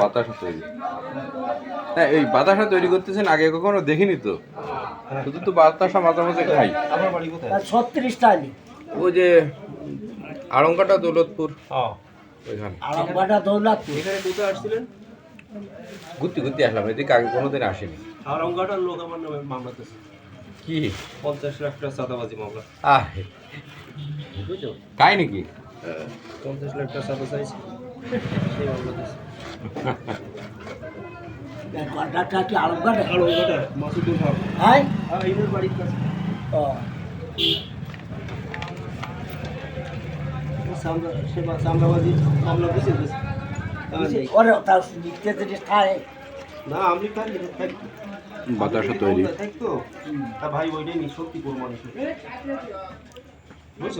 বাতাসা তৈরি। হ্যাঁ এই বাতাসা তৈরি করতেছেন আগে কখনো দেখিনি তো। শুধু তো বাতাসা মাঝে মাঝে খাই। ছত্রিশ টালি ওই যে আড়ংকাটা দৌলতপুর। হ্যাঁ ওইখানে। আরামবাটা দৌলাতপুর। এখানে কোথায় আসছিলেন? ঘুরতে ঘুরতে আসলাম এদিকে আগে কোনোদিন আসেনি। আরঙ্গাটার লোক আমার নামে মামলা দিয়েছে কি? পঞ্চাশ লাখ টাকা চাঁদাবাজি মামলা। আহ। তাই নাকি পঞ্চাশ লাখ টাকা চাঁদা চাইছে। কি আরামবাটা আরঙ্গাটা মাসুদুল হক হ্যাঁ এইদের বাড়ির কাছে। ও। ওরে তার লিখতে খায়। না আমি বাতাসা তৈরি। তা। ভাই ওইটাই নি সত্যি কোন মানুষ বুঝছ?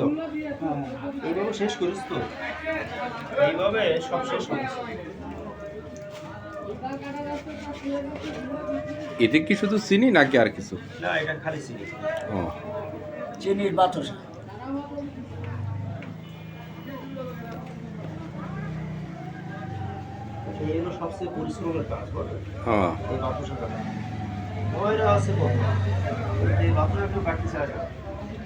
এইভাবে শেষ করিস তো। এইভাবে সব শেষ করিস। এতে কি শুধু চিনি নাকি আর কিছু? না এটা খালি চিনি। ও। চিনির বাতাসা। এই হলো সবচেয়ে পরিশ্রমের কাজ বলে। হ্যাঁ। এই কাটা ওইরা আছে কত এই বাপুসা একটু কাটতে চায়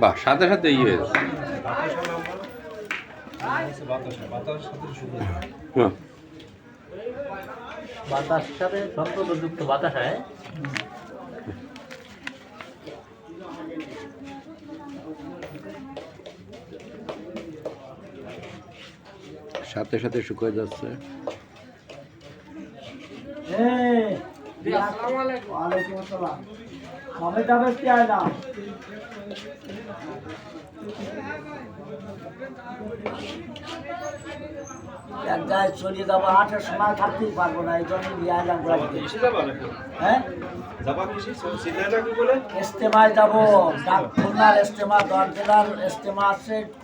বাহ সাথে সাথে ইয়ে বাতাসা সাথে হয়। হ্যাঁ বাতাস সাথে সম্পর্কযুক্ত বাতাসায় সাথে সাথে শুকিয়ে যাচ্ছে। ওয়ালাইকুম আসসালাম। কবে যাবে কি হয় না এক জায়গায় চলে যাব আটের সময় থাকতেই পারব না এই জন্য নিয়ে নাকি? হ্যাঁ? ইস্তেমায় যাব ডাক খুলনার ইস্তেমা দশ জেলার ইস্তেমা আছে